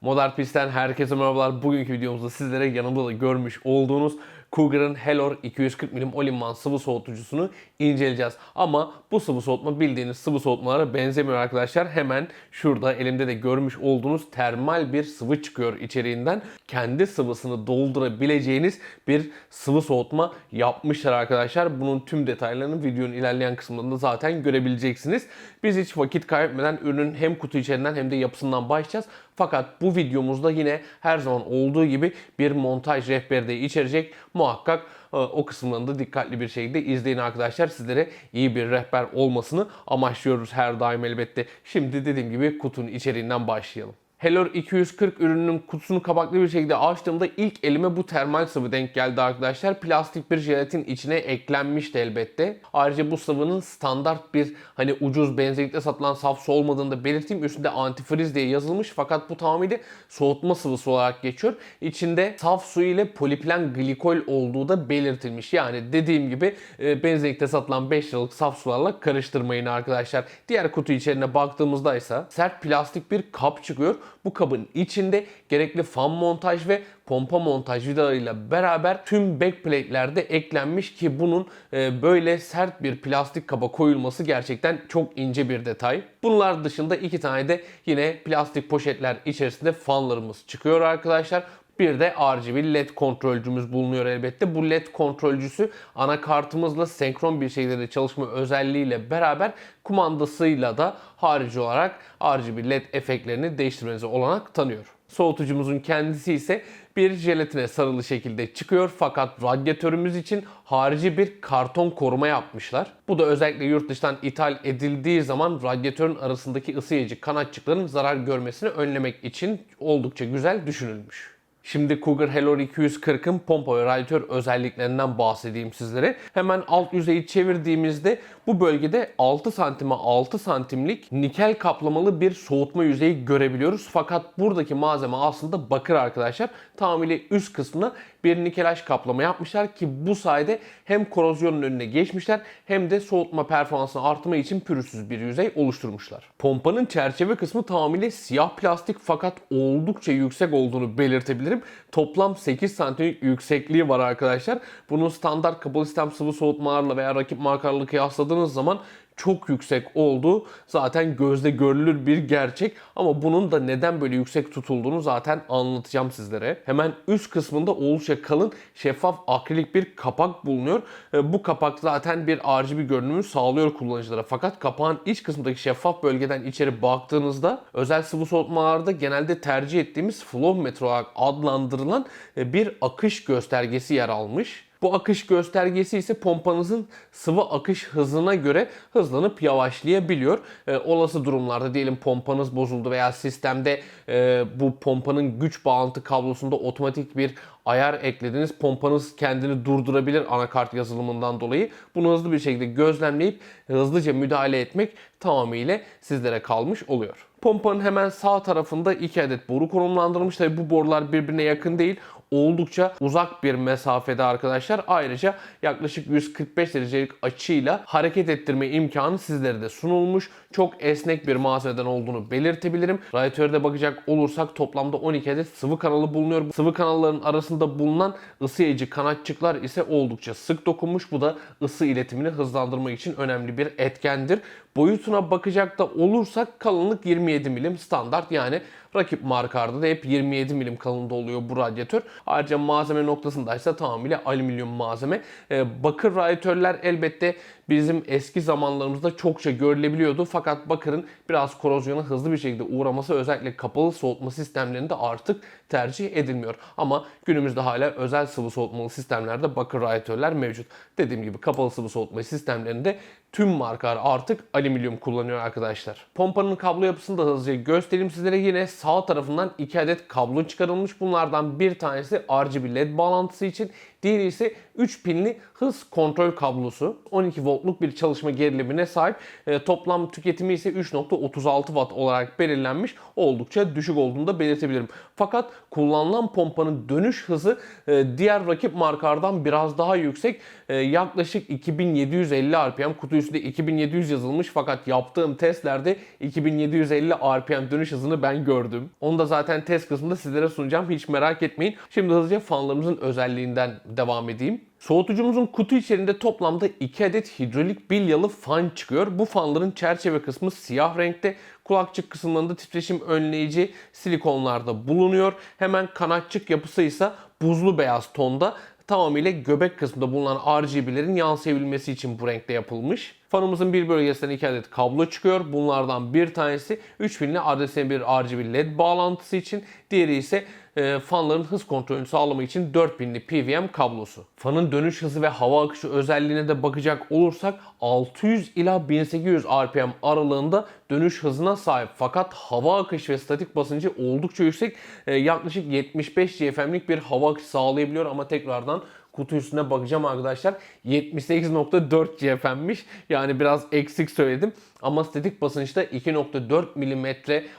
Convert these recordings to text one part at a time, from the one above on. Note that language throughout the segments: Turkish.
Modern Pist'ten herkese merhabalar. Bugünkü videomuzda sizlere yanımda da görmüş olduğunuz Cougar'ın Helor 240 milim Olimman sıvı soğutucusunu inceleyeceğiz. Ama bu sıvı soğutma bildiğiniz sıvı soğutmalara benzemiyor arkadaşlar. Hemen şurada elimde de görmüş olduğunuz termal bir sıvı çıkıyor içeriğinden. Kendi sıvısını doldurabileceğiniz bir sıvı soğutma yapmışlar arkadaşlar. Bunun tüm detaylarını videonun ilerleyen kısmında zaten görebileceksiniz. Biz hiç vakit kaybetmeden ürünün hem kutu içerisinden hem de yapısından başlayacağız. Fakat bu videomuzda yine her zaman olduğu gibi bir montaj rehberi de içerecek. Muhakkak e, o kısımlarını da dikkatli bir şekilde izleyin arkadaşlar. Sizlere iyi bir rehber olmasını amaçlıyoruz her daim elbette. Şimdi dediğim gibi kutunun içeriğinden başlayalım. Helor 240 ürününün kutusunu kapaklı bir şekilde açtığımda ilk elime bu termal sıvı denk geldi arkadaşlar. Plastik bir jelatin içine eklenmişti elbette. Ayrıca bu sıvının standart bir hani ucuz benzinlikte satılan saf su olmadığını da belirteyim. Üstünde antifriz diye yazılmış fakat bu tamamıyla soğutma sıvısı olarak geçiyor. İçinde saf su ile polipilen glikol olduğu da belirtilmiş. Yani dediğim gibi e, benzinlikte satılan 5 liralık saf sularla karıştırmayın arkadaşlar. Diğer kutu içeriğine baktığımızda ise sert plastik bir kap çıkıyor. Bu kabın içinde gerekli fan montaj ve pompa montaj vidalarıyla beraber tüm backplate'lerde eklenmiş ki bunun e, böyle sert bir plastik kaba koyulması gerçekten çok ince bir detay. Bunlar dışında iki tane de yine plastik poşetler içerisinde fanlarımız çıkıyor arkadaşlar. Bir de RGB LED kontrolcümüz bulunuyor elbette. Bu LED kontrolcüsü anakartımızla senkron bir şekilde çalışma özelliğiyle beraber kumandasıyla da harici olarak RGB LED efektlerini değiştirmenize olanak tanıyor. Soğutucumuzun kendisi ise bir jelatine sarılı şekilde çıkıyor fakat radyatörümüz için harici bir karton koruma yapmışlar. Bu da özellikle yurt dışından ithal edildiği zaman radyatörün arasındaki ısıyıcı kanatçıkların zarar görmesini önlemek için oldukça güzel düşünülmüş. Şimdi Cougar Helor 240'ın pompa ve özelliklerinden bahsedeyim sizlere. Hemen alt yüzeyi çevirdiğimizde bu bölgede 6 santime 6 santimlik nikel kaplamalı bir soğutma yüzeyi görebiliyoruz. Fakat buradaki malzeme aslında bakır arkadaşlar. Tamamıyla üst kısmına bir nikelaj kaplama yapmışlar ki bu sayede hem korozyonun önüne geçmişler hem de soğutma performansını arttırma için pürüzsüz bir yüzey oluşturmuşlar. Pompanın çerçeve kısmı tamamıyla siyah plastik fakat oldukça yüksek olduğunu belirtebilirim. Toplam 8 santimlik yüksekliği var arkadaşlar. Bunun standart kapalı sistem sıvı soğutmalarla veya rakip markalarla kıyasladığınız zaman çok yüksek olduğu zaten gözle görülür bir gerçek. Ama bunun da neden böyle yüksek tutulduğunu zaten anlatacağım sizlere. Hemen üst kısmında oldukça kalın şeffaf akrilik bir kapak bulunuyor. E, Bu kapak zaten bir RGB görünümü sağlıyor kullanıcılara. Fakat kapağın iç kısmındaki şeffaf bölgeden içeri baktığınızda özel sıvı soğutmalarda genelde tercih ettiğimiz flow metre olarak adlandırılan e, bir akış göstergesi yer almış. Bu akış göstergesi ise pompanızın sıvı akış hızına göre hızlanıp yavaşlayabiliyor. Ee, olası durumlarda diyelim pompanız bozuldu veya sistemde e, bu pompanın güç bağlantı kablosunda otomatik bir ayar eklediniz. Pompanız kendini durdurabilir anakart yazılımından dolayı. Bunu hızlı bir şekilde gözlemleyip hızlıca müdahale etmek tamamıyla sizlere kalmış oluyor. Pompanın hemen sağ tarafında iki adet boru konumlandırılmış. Tabi bu borular birbirine yakın değil. Oldukça uzak bir mesafede arkadaşlar. Ayrıca yaklaşık 145 derecelik açıyla hareket ettirme imkanı sizlere de sunulmuş. Çok esnek bir malzemeden olduğunu belirtebilirim. Radyatörde bakacak olursak toplamda 12 adet sıvı kanalı bulunuyor. Bu sıvı kanalların arasında bulunan ısı yayıcı kanatçıklar ise oldukça sık dokunmuş. Bu da ısı iletimini hızlandırmak için önemli bir etkendir. Boyutuna bakacak da olursak kalınlık 27 milim standart yani rakip markalarda da hep 27 milim kalınlığında oluyor bu radyatör. Ayrıca malzeme noktasında ise tamamıyla alüminyum malzeme. Ee, bakır radyatörler elbette bizim eski zamanlarımızda çokça görülebiliyordu. Fakat bakırın biraz korozyona hızlı bir şekilde uğraması özellikle kapalı soğutma sistemlerinde artık tercih edilmiyor. Ama günümüzde hala özel sıvı soğutmalı sistemlerde bakır radyatörler mevcut. Dediğim gibi kapalı sıvı soğutma sistemlerinde tüm markalar artık alüminyum kullanıyor arkadaşlar. Pompanın kablo yapısını da hızlıca göstereyim sizlere. Yine sağ tarafından 2 adet kablo çıkarılmış. Bunlardan bir tanesi RGB LED bağlantısı için, diğeri ise 3 pinli hız kontrol kablosu. 12 voltluk bir çalışma gerilimine sahip. E, toplam tüketimi ise 3.36 watt olarak belirlenmiş. Oldukça düşük olduğunu da belirtebilirim. Fakat kullanılan pompanın dönüş hızı e, diğer rakip markalardan biraz daha yüksek. E, yaklaşık 2750 RPM. Kutu üstünde 2700 yazılmış fakat yaptığım testlerde 2750 RPM dönüş hızını ben gördüm. Onu da zaten test kısmında sizlere sunacağım. Hiç merak etmeyin. Şimdi hızlıca fanlarımızın özelliğinden devam edeyim. Soğutucumuzun kutu içerisinde toplamda 2 adet hidrolik bilyalı fan çıkıyor. Bu fanların çerçeve kısmı siyah renkte. Kulakçık kısımlarında titreşim önleyici silikonlarda bulunuyor. Hemen kanatçık yapısı ise buzlu beyaz tonda tamamıyla göbek kısmında bulunan RGB'lerin yansıyabilmesi için bu renkte yapılmış. Fanımızın bir bölgesinden iki adet kablo çıkıyor. Bunlardan bir tanesi 3000'li adresine bir RGB LED bağlantısı için. Diğeri ise e, fanların hız kontrolünü sağlamak için 4000'li PWM kablosu. Fanın dönüş hızı ve hava akışı özelliğine de bakacak olursak 600 ila 1800 RPM aralığında dönüş hızına sahip. Fakat hava akışı ve statik basıncı oldukça yüksek. E, yaklaşık 75 GFM'lik bir hava akışı sağlayabiliyor ama tekrardan kutu üstüne bakacağım arkadaşlar. 78.4 GFM'miş. Yani biraz eksik söyledim. Ama statik basınçta 2.4 mm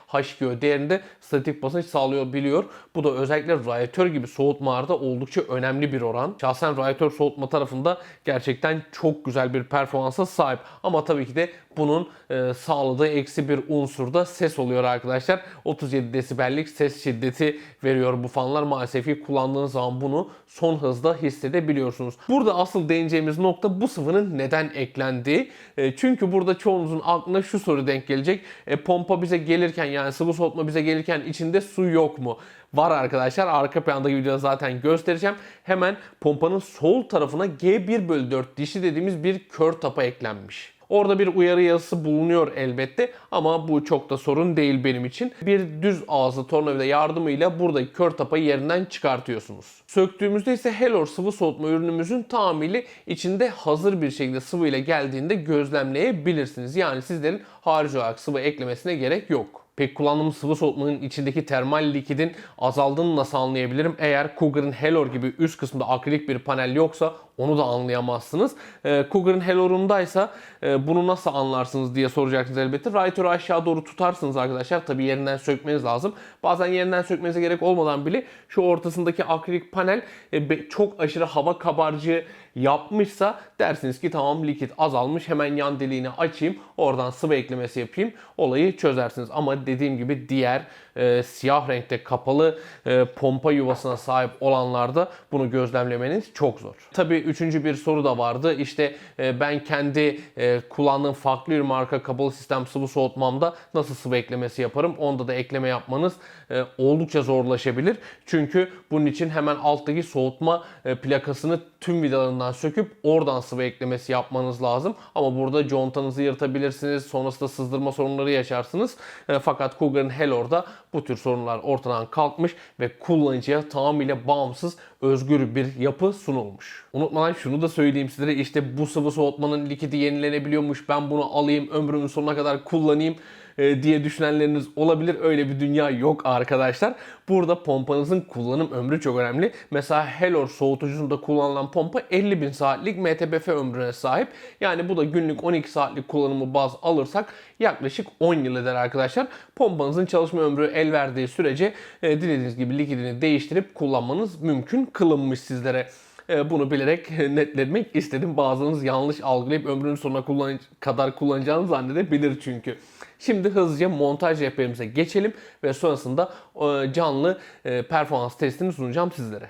HGO değerinde statik basınç sağlayabiliyor. Bu da özellikle radyatör gibi soğutmalarda oldukça önemli bir oran. Şahsen radyatör soğutma tarafında gerçekten çok güzel bir performansa sahip. Ama tabii ki de bunun e, sağladığı eksi bir unsur da ses oluyor arkadaşlar. 37 desibellik ses şiddeti veriyor bu fanlar. Maalesef ki kullandığınız zaman bunu son hızda hissedebiliyorsunuz. Burada asıl değineceğimiz nokta bu sıvının neden eklendiği. E, çünkü burada çoğunuzun aklına şu soru denk gelecek. E, pompa bize gelirken yani sıvı soğutma bize gelirken içinde su yok mu? Var arkadaşlar. Arka plandaki videoda zaten göstereceğim. Hemen pompanın sol tarafına G1 bölü 4 dişi dediğimiz bir kör tapa eklenmiş. Orada bir uyarı yazısı bulunuyor elbette ama bu çok da sorun değil benim için. Bir düz ağızlı tornavida yardımıyla buradaki kör tapayı yerinden çıkartıyorsunuz. Söktüğümüzde ise Helor sıvı soğutma ürünümüzün tamamıyla içinde hazır bir şekilde sıvı ile geldiğinde gözlemleyebilirsiniz. Yani sizlerin harici olarak sıvı eklemesine gerek yok. Pek kullandığımız sıvı soğutmanın içindeki termal likidin azaldığını nasıl anlayabilirim? Eğer Cougar'ın Helor gibi üst kısmında akrilik bir panel yoksa onu da anlayamazsınız. Ee, Cougar'ın Helor'undaysa e, bunu nasıl anlarsınız diye soracaksınız elbette. Radyatörü aşağı doğru tutarsınız arkadaşlar. Tabi yerinden sökmeniz lazım. Bazen yerinden sökmenize gerek olmadan bile şu ortasındaki akrilik panel e, çok aşırı hava kabarcığı yapmışsa dersiniz ki tamam likit azalmış hemen yan deliğini açayım oradan sıvı eklemesi yapayım olayı çözersiniz. Ama dediğim gibi diğer e, siyah renkte kapalı e, pompa yuvasına sahip olanlarda bunu gözlemlemeniz çok zor. Tabi üçüncü bir soru da vardı işte e, ben kendi e, kullandığım farklı bir marka kapalı sistem sıvı soğutmamda nasıl sıvı eklemesi yaparım? Onda da ekleme yapmanız e, oldukça zorlaşabilir. Çünkü bunun için hemen alttaki soğutma e, plakasını tüm vidalarından söküp oradan sıvı eklemesi yapmanız lazım. Ama burada contanızı yırtabilirsiniz. Sonrasında sızdırma sorunları yaşarsınız. E, fakat Cougar'ın Helor'da bu tür sorunlar ortadan kalkmış ve kullanıcıya tamamıyla bağımsız, özgür bir yapı sunulmuş. Unutmadan şunu da söyleyeyim sizlere. işte bu sıvı soğutmanın likidi yenilenebiliyormuş. Ben bunu alayım, ömrümün sonuna kadar kullanayım diye düşünenleriniz olabilir. Öyle bir dünya yok arkadaşlar. Burada pompanızın kullanım ömrü çok önemli. Mesela Helor soğutucusunda kullanılan pompa 50 bin saatlik MTBF ömrüne sahip. Yani bu da günlük 12 saatlik kullanımı baz alırsak yaklaşık 10 yıl eder arkadaşlar. Pompanızın çalışma ömrü el verdiği sürece e, dilediğiniz gibi likidini değiştirip kullanmanız mümkün kılınmış sizlere e, bunu bilerek netlemek istedim. Bazılarınız yanlış algılayıp ömrünün sonuna kullan kadar kullanacağını zannedebilir çünkü. Şimdi hızlıca montaj rehberimize geçelim ve sonrasında e, canlı e, performans testini sunacağım sizlere.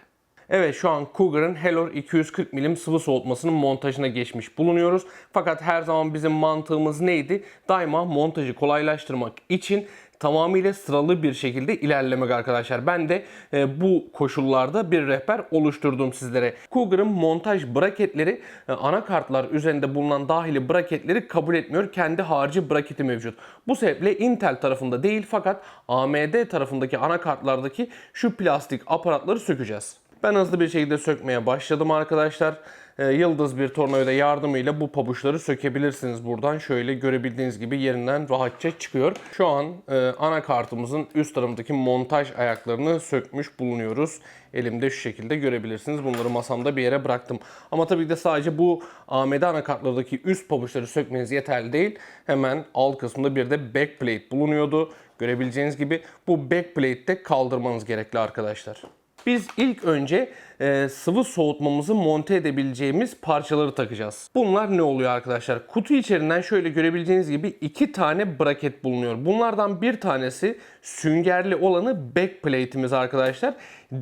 Evet şu an Cougar'ın Helor 240 milim sıvı soğutmasının montajına geçmiş bulunuyoruz. Fakat her zaman bizim mantığımız neydi? Daima montajı kolaylaştırmak için tamamıyla sıralı bir şekilde ilerlemek arkadaşlar. Ben de e, bu koşullarda bir rehber oluşturdum sizlere. Cougar'ın montaj braketleri e, anakartlar üzerinde bulunan dahili braketleri kabul etmiyor. Kendi harici braketi mevcut. Bu sebeple Intel tarafında değil fakat AMD tarafındaki anakartlardaki şu plastik aparatları sökeceğiz. Ben hızlı bir şekilde sökmeye başladım arkadaşlar. Ee, Yıldız bir tornavida yardımıyla bu pabuçları sökebilirsiniz buradan. Şöyle görebildiğiniz gibi yerinden rahatça çıkıyor. Şu an e, anakartımızın üst tarafındaki montaj ayaklarını sökmüş bulunuyoruz. Elimde şu şekilde görebilirsiniz. Bunları masamda bir yere bıraktım. Ama tabii de sadece bu AMD anakartlardaki üst pabuçları sökmeniz yeterli değil. Hemen alt kısmında bir de backplate bulunuyordu. Görebileceğiniz gibi bu backplate'i de kaldırmanız gerekli arkadaşlar. Biz ilk önce e, sıvı soğutmamızı monte edebileceğimiz parçaları takacağız. Bunlar ne oluyor arkadaşlar? Kutu içerisinden şöyle görebileceğiniz gibi iki tane braket bulunuyor. Bunlardan bir tanesi süngerli olanı backplate'imiz arkadaşlar.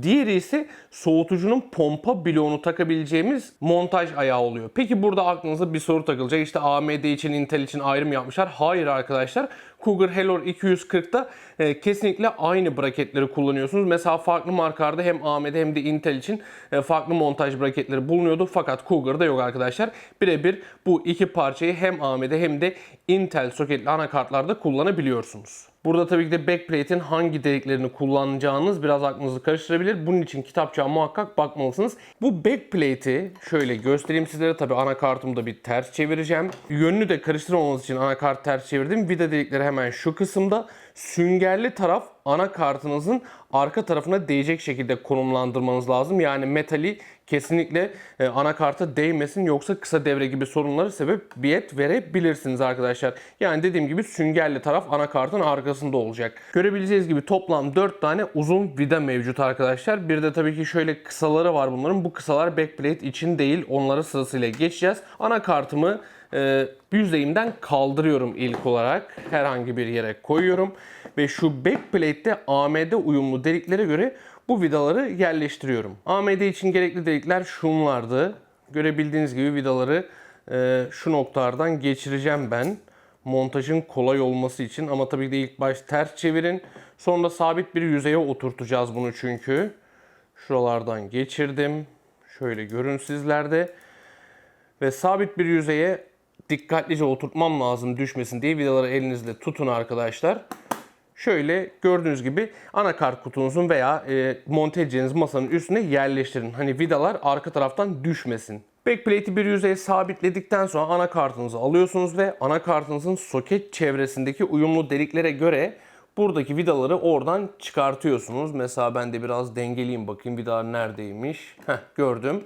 Diğeri ise soğutucunun pompa bloğunu takabileceğimiz montaj ayağı oluyor. Peki burada aklınıza bir soru takılacak. İşte AMD için, Intel için ayrım yapmışlar. Hayır arkadaşlar. Cougar Helor 240'da e, kesinlikle aynı braketleri kullanıyorsunuz. Mesela farklı markalarda hem AMD hem de Intel için e, farklı montaj braketleri bulunuyordu. Fakat Cougar'da yok arkadaşlar. Birebir bu iki parçayı hem AMD hem de Intel soketli anakartlarda kullanabiliyorsunuz. Burada tabii ki de backplate'in hangi deliklerini kullanacağınız biraz aklınızı karıştırabilir. Bunun için kitapçığa muhakkak bakmalısınız. Bu backplate'i şöyle göstereyim sizlere. Tabii anakartımda bir ters çevireceğim. Yönünü de karıştırmamanız için anakart ters çevirdim. Vida delikleri hemen şu kısımda. Süngerli taraf anakartınızın arka tarafına değecek şekilde konumlandırmanız lazım. Yani metali kesinlikle e, anakarta değmesin yoksa kısa devre gibi sorunları sebebiyet verebilirsiniz arkadaşlar. Yani dediğim gibi süngerli taraf anakartın arkasında olacak. Görebileceğiniz gibi toplam 4 tane uzun vida mevcut arkadaşlar. Bir de tabii ki şöyle kısaları var bunların. Bu kısalar backplate için değil. Onları sırasıyla geçeceğiz. Anakartımı e, yüzeyimden kaldırıyorum ilk olarak. Herhangi bir yere koyuyorum. Ve şu backplate'te AMD uyumlu deliklere göre bu vidaları yerleştiriyorum. AMD için gerekli delikler şunlardı. Görebildiğiniz gibi vidaları e, şu noktalardan geçireceğim ben. Montajın kolay olması için ama tabii de ilk baş ters çevirin. Sonra sabit bir yüzeye oturtacağız bunu çünkü. Şuralardan geçirdim. Şöyle görün sizlerde. Ve sabit bir yüzeye dikkatlice oturtmam lazım düşmesin diye vidaları elinizle tutun arkadaşlar. Şöyle gördüğünüz gibi anakart kutunuzun veya e, monte edeceğiniz masanın üstüne yerleştirin. Hani vidalar arka taraftan düşmesin. Backplate'i bir yüzeye sabitledikten sonra anakartınızı alıyorsunuz ve anakartınızın soket çevresindeki uyumlu deliklere göre buradaki vidaları oradan çıkartıyorsunuz. Mesela ben de biraz dengeleyeyim bakayım vidalar neredeymiş. Heh gördüm.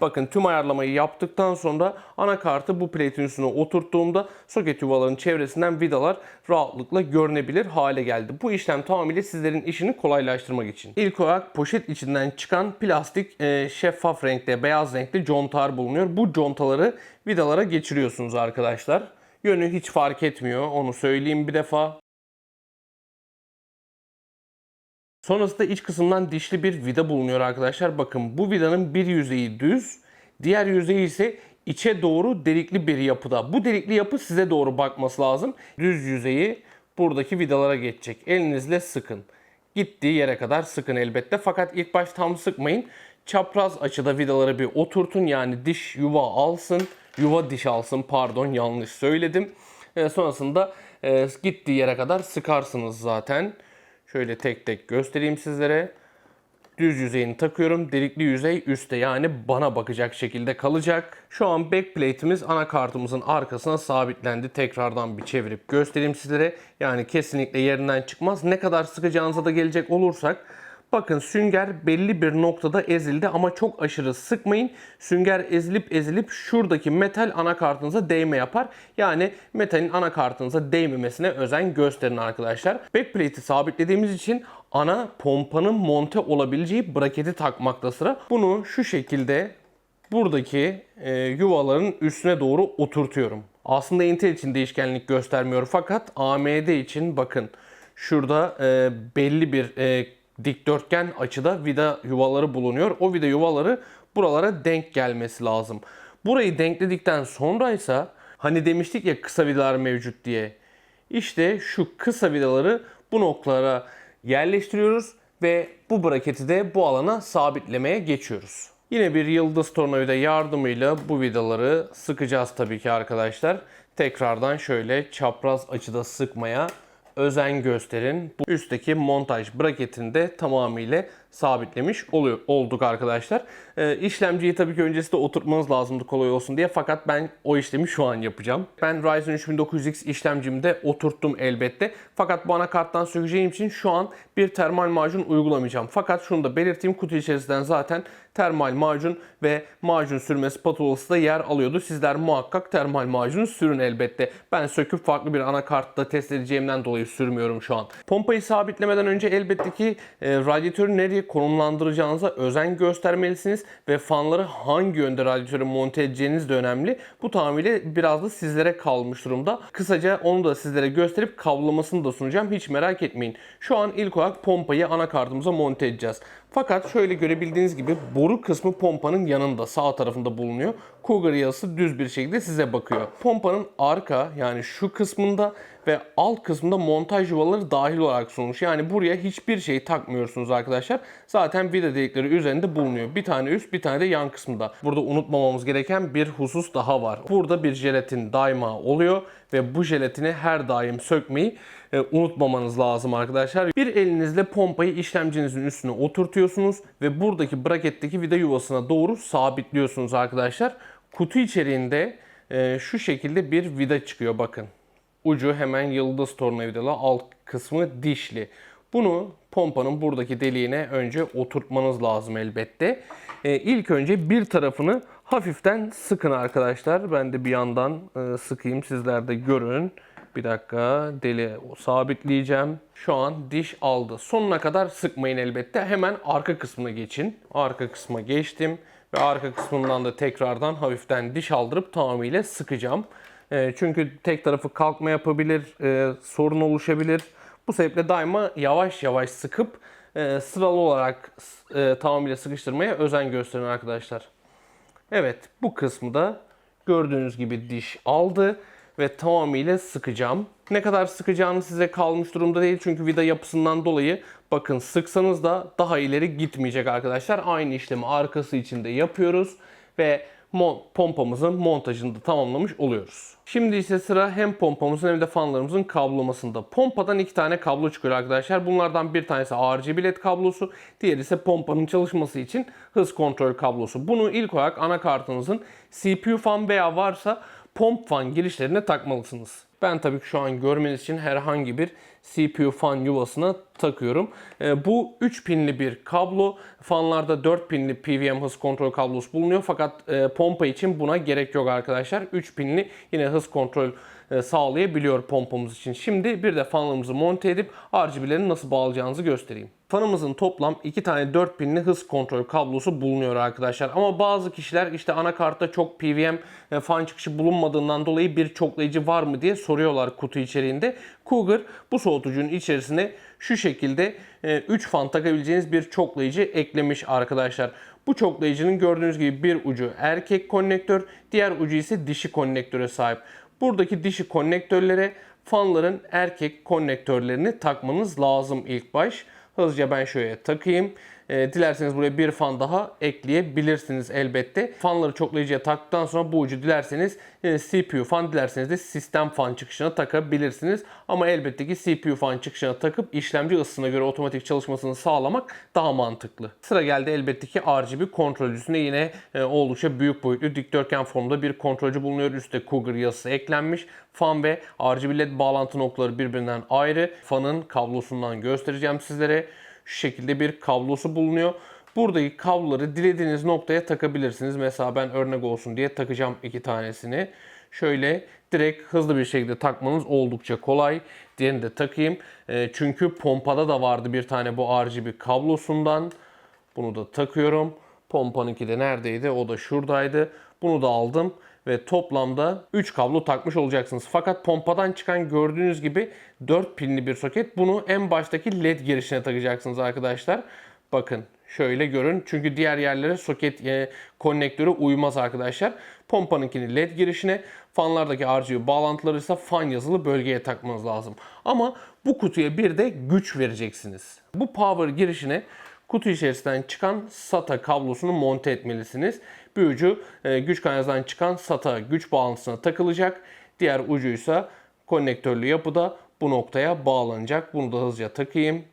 Bakın tüm ayarlamayı yaptıktan sonra anakartı bu plate'in üstüne oturttuğumda soket yuvalarının çevresinden vidalar rahatlıkla görünebilir hale geldi. Bu işlem tamamıyla sizlerin işini kolaylaştırmak için. İlk olarak poşet içinden çıkan plastik e, şeffaf renkte, beyaz renkte contalar bulunuyor. Bu contaları vidalara geçiriyorsunuz arkadaşlar. Yönü hiç fark etmiyor onu söyleyeyim bir defa. Sonrasında iç kısımdan dişli bir vida bulunuyor arkadaşlar. Bakın bu vidanın bir yüzeyi düz, diğer yüzeyi ise içe doğru delikli bir yapıda. Bu delikli yapı size doğru bakması lazım. Düz yüzeyi buradaki vidalara geçecek. Elinizle sıkın. Gittiği yere kadar sıkın elbette. Fakat ilk baş tam sıkmayın. Çapraz açıda vidaları bir oturtun. Yani diş yuva alsın. Yuva diş alsın pardon yanlış söyledim. E, sonrasında e, gittiği yere kadar sıkarsınız zaten. Şöyle tek tek göstereyim sizlere. Düz yüzeyini takıyorum. Delikli yüzey üstte yani bana bakacak şekilde kalacak. Şu an backplate'imiz anakartımızın arkasına sabitlendi. Tekrardan bir çevirip göstereyim sizlere. Yani kesinlikle yerinden çıkmaz. Ne kadar sıkacağınıza da gelecek olursak Bakın sünger belli bir noktada ezildi ama çok aşırı sıkmayın. Sünger ezilip ezilip şuradaki metal anakartınıza değme yapar. Yani metalin anakartınıza değmemesine özen gösterin arkadaşlar. Backplate'i sabitlediğimiz için ana pompanın monte olabileceği braketi takmakta sıra. Bunu şu şekilde buradaki e, yuvaların üstüne doğru oturtuyorum. Aslında Intel için değişkenlik göstermiyor fakat AMD için bakın şurada e, belli bir e, dikdörtgen açıda vida yuvaları bulunuyor. O vida yuvaları buralara denk gelmesi lazım. Burayı denkledikten sonra ise hani demiştik ya kısa vidalar mevcut diye. İşte şu kısa vidaları bu noktalara yerleştiriyoruz ve bu braketi de bu alana sabitlemeye geçiyoruz. Yine bir yıldız tornavida yardımıyla bu vidaları sıkacağız tabii ki arkadaşlar. Tekrardan şöyle çapraz açıda sıkmaya özen gösterin. Bu üstteki montaj braketini de tamamıyla sabitlemiş oluyor olduk arkadaşlar. Ee, işlemciyi tabii ki öncesinde oturtmanız lazımdı kolay olsun diye fakat ben o işlemi şu an yapacağım. Ben Ryzen 3900X işlemcimi de oturttum elbette. Fakat bu anakarttan sökeceğim için şu an bir termal macun uygulamayacağım. Fakat şunu da belirteyim kutu içerisinden zaten termal macun ve macun sürme spatulası da yer alıyordu. Sizler muhakkak termal macunu sürün elbette. Ben söküp farklı bir anakartta test edeceğimden dolayı sürmüyorum şu an. Pompayı sabitlemeden önce elbette ki e, radyatörü nereye konumlandıracağınıza özen göstermelisiniz ve fanları hangi yönde radyatöre monte edeceğiniz de önemli. Bu tamamıyla biraz da sizlere kalmış durumda. Kısaca onu da sizlere gösterip kablomasını da sunacağım. Hiç merak etmeyin. Şu an ilk olarak pompayı anakartımıza monte edeceğiz. Fakat şöyle görebildiğiniz gibi boru kısmı pompanın yanında sağ tarafında bulunuyor. Cougar yazısı düz bir şekilde size bakıyor. Pompanın arka yani şu kısmında ve alt kısmında montaj yuvaları dahil olarak sunulmuş. Yani buraya hiçbir şey takmıyorsunuz arkadaşlar. Zaten vida delikleri üzerinde bulunuyor. Bir tane üst bir tane de yan kısmında. Burada unutmamamız gereken bir husus daha var. Burada bir jelatin daima oluyor ve bu jelatini her daim sökmeyi e, unutmamanız lazım arkadaşlar. Bir elinizle pompayı işlemcinizin üstüne oturtuyorsunuz ve buradaki braketteki vida yuvasına doğru sabitliyorsunuz arkadaşlar. Kutu içeriğinde e, şu şekilde bir vida çıkıyor bakın. Ucu hemen yıldız tornavidalı, alt kısmı dişli. Bunu pompanın buradaki deliğine önce oturtmanız lazım elbette. E, ilk önce bir tarafını hafiften sıkın arkadaşlar. Ben de bir yandan e, sıkayım sizler de görün. Bir dakika deli sabitleyeceğim. Şu an diş aldı. Sonuna kadar sıkmayın elbette. Hemen arka kısmına geçin. Arka kısma geçtim. Ve arka kısmından da tekrardan hafiften diş aldırıp tamamıyla sıkacağım. E, çünkü tek tarafı kalkma yapabilir, e, sorun oluşabilir. Bu sebeple daima yavaş yavaş sıkıp e, sıralı olarak e, tamamıyla sıkıştırmaya özen gösterin arkadaşlar. Evet bu kısmı da gördüğünüz gibi diş aldı ve tamamıyla sıkacağım. Ne kadar sıkacağını size kalmış durumda değil çünkü vida yapısından dolayı bakın sıksanız da daha ileri gitmeyecek arkadaşlar. Aynı işlemi arkası için de yapıyoruz ve pompamızın montajını da tamamlamış oluyoruz. Şimdi ise sıra hem pompamızın hem de fanlarımızın kablomasında. Pompadan iki tane kablo çıkıyor arkadaşlar. Bunlardan bir tanesi RGB led kablosu, diğeri ise pompanın çalışması için hız kontrol kablosu. Bunu ilk olarak anakartınızın CPU fan veya varsa pomp fan girişlerine takmalısınız. Ben tabii ki şu an görmeniz için herhangi bir CPU fan yuvasına takıyorum. E, bu 3 pinli bir kablo. Fanlarda 4 pinli PWM hız kontrol kablosu bulunuyor. Fakat e, pompa için buna gerek yok arkadaşlar. 3 pinli yine hız kontrol e, sağlayabiliyor pompamız için. Şimdi bir de fanlarımızı monte edip RGB'lerini nasıl bağlayacağınızı göstereyim. Fanımızın toplam 2 tane 4 pinli hız kontrol kablosu bulunuyor arkadaşlar. Ama bazı kişiler işte anakartta çok PWM e, fan çıkışı bulunmadığından dolayı bir çoklayıcı var mı diye soruyorlar kutu içeriğinde. Cougar bu soğutucunun içerisine şu şekilde 3 fan takabileceğiniz bir çoklayıcı eklemiş arkadaşlar. Bu çoklayıcının gördüğünüz gibi bir ucu erkek konnektör, diğer ucu ise dişi konnektöre sahip. Buradaki dişi konnektörlere fanların erkek konnektörlerini takmanız lazım ilk baş. Hızlıca ben şöyle takayım. E, dilerseniz buraya bir fan daha ekleyebilirsiniz elbette. Fanları çoklayıcıya taktıktan sonra bu ucu dilerseniz e, CPU fan dilerseniz de sistem fan çıkışına takabilirsiniz. Ama elbette ki CPU fan çıkışına takıp işlemci ısısına göre otomatik çalışmasını sağlamak daha mantıklı. Sıra geldi elbette ki RGB kontrolcüsüne yine e, oldukça büyük boyutlu dikdörtgen formda bir kontrolcü bulunuyor. Üstte Cougar yazısı eklenmiş. Fan ve RGB led bağlantı noktaları birbirinden ayrı. Fanın kablosundan göstereceğim sizlere şu şekilde bir kablosu bulunuyor. Buradaki kabloları dilediğiniz noktaya takabilirsiniz. Mesela ben örnek olsun diye takacağım iki tanesini. Şöyle direkt hızlı bir şekilde takmanız oldukça kolay. Diğerini de takayım. E, çünkü pompada da vardı bir tane bu RGB kablosundan. Bunu da takıyorum. Pompanınki de neredeydi? O da şuradaydı. Bunu da aldım ve toplamda 3 kablo takmış olacaksınız. Fakat pompadan çıkan gördüğünüz gibi 4 pinli bir soket. Bunu en baştaki led girişine takacaksınız arkadaşlar. Bakın şöyle görün. Çünkü diğer yerlere soket e, konnektörü uymaz arkadaşlar. Pompanınkini led girişine, fanlardaki RGB bağlantıları ise fan yazılı bölgeye takmanız lazım. Ama bu kutuya bir de güç vereceksiniz. Bu power girişine kutu içerisinden çıkan SATA kablosunu monte etmelisiniz. Bir ucu e, güç kaynağından çıkan SATA güç bağlantısına takılacak. Diğer ucuysa konnektörlü yapıda. bu noktaya bağlanacak. Bunu da hızlıca takayım.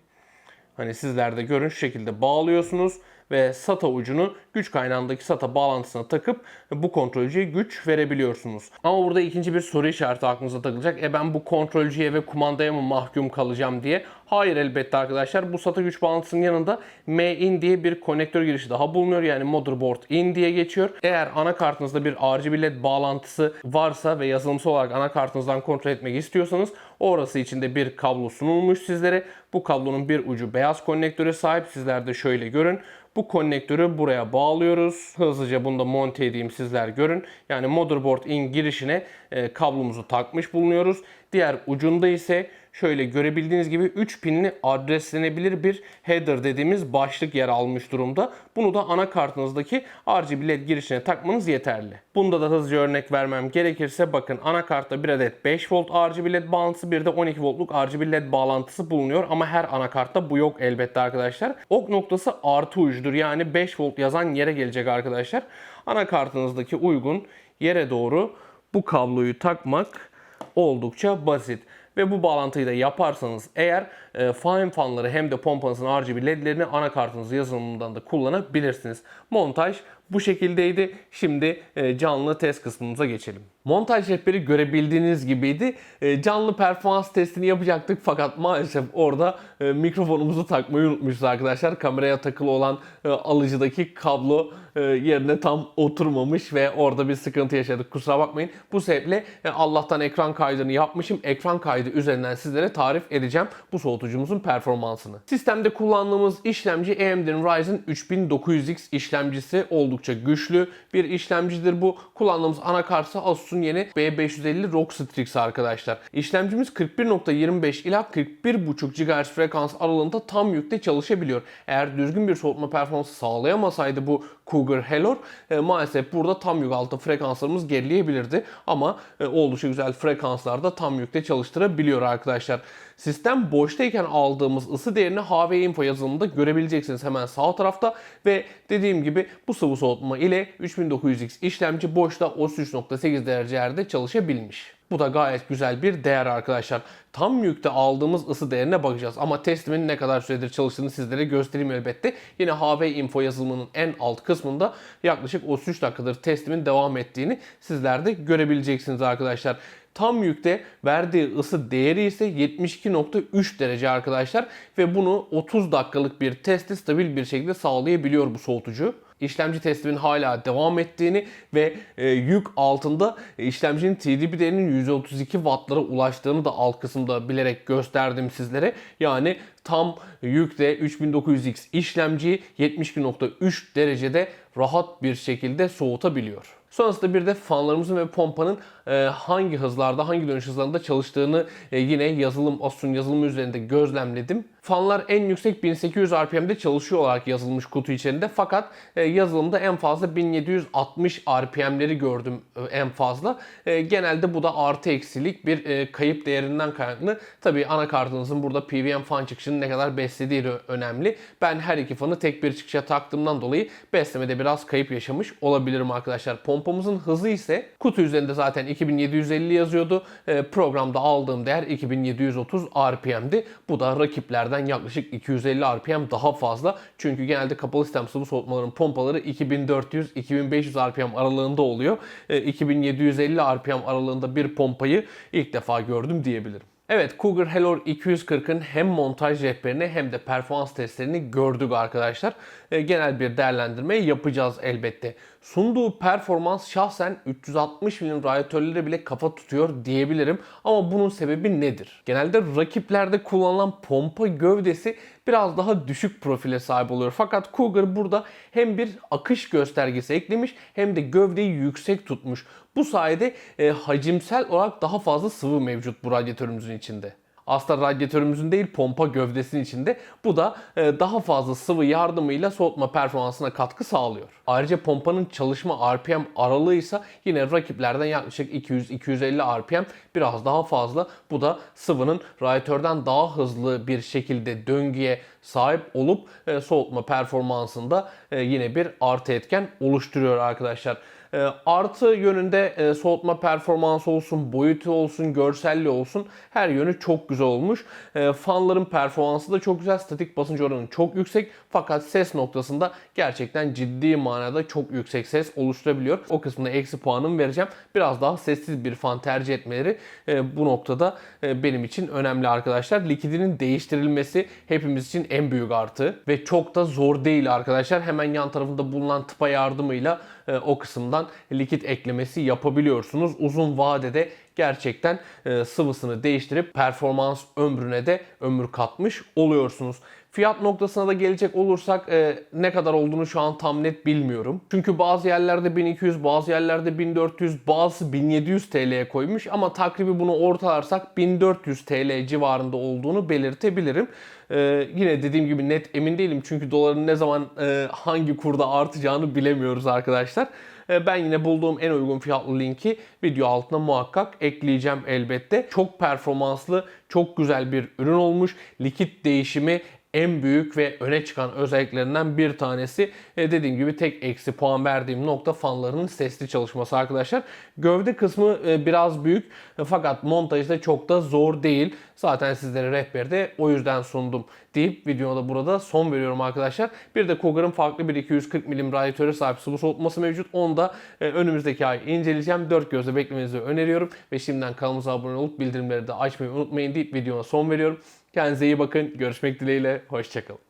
Hani sizler de görün şu şekilde bağlıyorsunuz ve SATA ucunu güç kaynağındaki SATA bağlantısına takıp bu kontrolcüye güç verebiliyorsunuz. Ama burada ikinci bir soru işareti aklınıza takılacak. E ben bu kontrolcüye ve kumandaya mı mahkum kalacağım diye. Hayır elbette arkadaşlar. Bu SATA güç bağlantısının yanında M-in diye bir konektör girişi daha bulunuyor. Yani motherboard in diye geçiyor. Eğer anakartınızda bir RGB LED bağlantısı varsa ve yazılımsal olarak anakartınızdan kontrol etmek istiyorsanız orası içinde bir kablo sunulmuş sizlere. Bu kablonun bir ucu beyaz konnektöre sahip. Sizler de şöyle görün. Bu konnektörü buraya bağlıyoruz. Hızlıca bunu da monte edeyim sizler görün. Yani motherboard in girişine e, kablomuzu takmış bulunuyoruz. Diğer ucunda ise şöyle görebildiğiniz gibi 3 pinli adreslenebilir bir header dediğimiz başlık yer almış durumda. Bunu da anakartınızdaki RGB LED girişine takmanız yeterli. Bunda da hızlıca örnek vermem gerekirse bakın anakartta bir adet 5 volt RGB LED bağlantısı bir de 12 voltluk RGB LED bağlantısı bulunuyor ama her anakartta bu yok elbette arkadaşlar. Ok noktası artı ucudur yani 5 volt yazan yere gelecek arkadaşlar. Anakartınızdaki uygun yere doğru bu kabloyu takmak oldukça basit. Ve bu bağlantıyı da yaparsanız eğer e, fan fanları hem de pompanızın RGB ledlerini anakartınız yazılımından da kullanabilirsiniz. Montaj bu şekildeydi. Şimdi e, canlı test kısmımıza geçelim. Montaj rehberi görebildiğiniz gibiydi. E, canlı performans testini yapacaktık fakat maalesef orada e, mikrofonumuzu takmayı unutmuşuz arkadaşlar. Kameraya takılı olan alıcıdaki kablo yerine tam oturmamış ve orada bir sıkıntı yaşadık. Kusura bakmayın. Bu sebeple Allah'tan ekran kaydını yapmışım. Ekran kaydı üzerinden sizlere tarif edeceğim bu soğutucumuzun performansını. Sistemde kullandığımız işlemci AMD'nin Ryzen 3900X işlemcisi oldukça güçlü bir işlemcidir bu. Kullandığımız anakartsa Asus'un yeni B550 ROG Strix arkadaşlar. İşlemcimiz 41.25 ila 41.5 GHz frekans aralığında tam yükte çalışabiliyor. Eğer düzgün bir soğutma performansı sağlayamasaydı bu Cougar Helor e, maalesef burada tam yük altı frekanslarımız gerileyebilirdi. Ama e, oldukça güzel frekanslarda tam yükte çalıştırabiliyor arkadaşlar. Sistem boştayken aldığımız ısı değerini HV Info yazılımında görebileceksiniz hemen sağ tarafta ve dediğim gibi bu sıvı soğutma ile 3900X işlemci boşta 33.8 derecelerde çalışabilmiş. Bu da gayet güzel bir değer arkadaşlar. Tam yükte aldığımız ısı değerine bakacağız. Ama testimin ne kadar süredir çalıştığını sizlere göstereyim elbette. Yine HV Info yazılımının en alt kısmında yaklaşık 33 dakikadır testimin devam ettiğini sizler de görebileceksiniz arkadaşlar. Tam yükte verdiği ısı değeri ise 72.3 derece arkadaşlar ve bunu 30 dakikalık bir testte stabil bir şekilde sağlayabiliyor bu soğutucu. İşlemci testimin hala devam ettiğini ve e, yük altında işlemcinin TDP değerinin 132 wattlara ulaştığını da alt kısımda bilerek gösterdim sizlere. Yani tam yükte 3900X işlemciyi 72.3 derecede rahat bir şekilde soğutabiliyor. Sonrasında bir de fanlarımızın ve pompanın e, hangi hızlarda, hangi dönüş hızlarında çalıştığını e, yine yazılım, Asus'un yazılımı üzerinde gözlemledim. Fanlar en yüksek 1800 RPM'de çalışıyor olarak yazılmış kutu içerisinde fakat e, yazılımda en fazla 1760 RPM'leri gördüm en fazla. Genelde bu da artı eksilik bir kayıp değerinden kaynaklı. Tabi anakartınızın burada PWM fan çıkışını ne kadar beslediği önemli. Ben her iki fanı tek bir çıkışa taktığımdan dolayı beslemede biraz kayıp yaşamış olabilirim arkadaşlar. Pompamızın hızı ise kutu üzerinde zaten 2750 yazıyordu. E, programda aldığım değer 2730 RPM'di. Bu da rakiplerden yaklaşık 250 RPM daha fazla. Çünkü genelde kapalı sistem sıvı soğutmaların pompaları 2400-2500 RPM aralığında oluyor. E, 2750 RPM aralığında bir pompayı ilk defa gördüm diyebilirim. Evet Cougar Helor 240'ın hem montaj rehberini hem de performans testlerini gördük arkadaşlar. E, genel bir değerlendirme yapacağız elbette. Sunduğu performans şahsen 360 milim radyatörlere bile kafa tutuyor diyebilirim. Ama bunun sebebi nedir? Genelde rakiplerde kullanılan pompa gövdesi biraz daha düşük profile sahip oluyor. Fakat Cougar burada hem bir akış göstergesi eklemiş hem de gövdeyi yüksek tutmuş. Bu sayede e, hacimsel olarak daha fazla sıvı mevcut bu radyatörümüzün içinde aslında radyatörümüzün değil pompa gövdesinin içinde. Bu da e, daha fazla sıvı yardımıyla soğutma performansına katkı sağlıyor. Ayrıca pompanın çalışma RPM aralığı ise yine rakiplerden yaklaşık 200-250 RPM biraz daha fazla. Bu da sıvının radyatörden daha hızlı bir şekilde döngüye sahip olup e, soğutma performansında e, yine bir artı etken oluşturuyor arkadaşlar. E, artı yönünde e, soğutma performansı olsun, boyutu olsun, görselliği olsun her yönü çok güzel olmuş. E, fanların performansı da çok güzel. Statik basınç oranı çok yüksek. Fakat ses noktasında gerçekten ciddi manada çok yüksek ses oluşturabiliyor. O kısmına eksi puanımı vereceğim. Biraz daha sessiz bir fan tercih etmeleri e, bu noktada e, benim için önemli arkadaşlar. Likidinin değiştirilmesi hepimiz için en büyük artı ve çok da zor değil arkadaşlar. Hemen yan tarafında bulunan tıpa yardımıyla o kısımdan likit eklemesi yapabiliyorsunuz. Uzun vadede gerçekten e, sıvısını değiştirip performans ömrüne de ömür katmış oluyorsunuz. Fiyat noktasına da gelecek olursak e, ne kadar olduğunu şu an tam net bilmiyorum. Çünkü bazı yerlerde 1200, bazı yerlerde 1400, bazı 1700 TL'ye koymuş ama takribi bunu ortalarsak 1400 TL civarında olduğunu belirtebilirim. E, yine dediğim gibi net emin değilim çünkü doların ne zaman e, hangi kurda artacağını bilemiyoruz arkadaşlar. E, Ben yine bulduğum en uygun fiyatlı linki video altına muhakkak ekleyeceğim elbette. Çok performanslı, çok güzel bir ürün olmuş. Likit değişimi en büyük ve öne çıkan özelliklerinden bir tanesi. E, dediğim gibi tek eksi puan verdiğim nokta fanlarının sesli çalışması arkadaşlar. Gövde kısmı e, biraz büyük e, fakat montajda çok da zor değil. Zaten sizlere rehberde o yüzden sundum deyip videoda da burada son veriyorum arkadaşlar. Bir de Cougar'ın farklı bir 240 milim radyatöre sahip sıvı soğutması mevcut. Onu da e, önümüzdeki ay inceleyeceğim. Dört gözle beklemenizi öneriyorum. Ve şimdiden kanalımıza abone olup bildirimleri de açmayı unutmayın deyip videoma son veriyorum. Kendinize iyi bakın. Görüşmek dileğiyle. Hoşçakalın.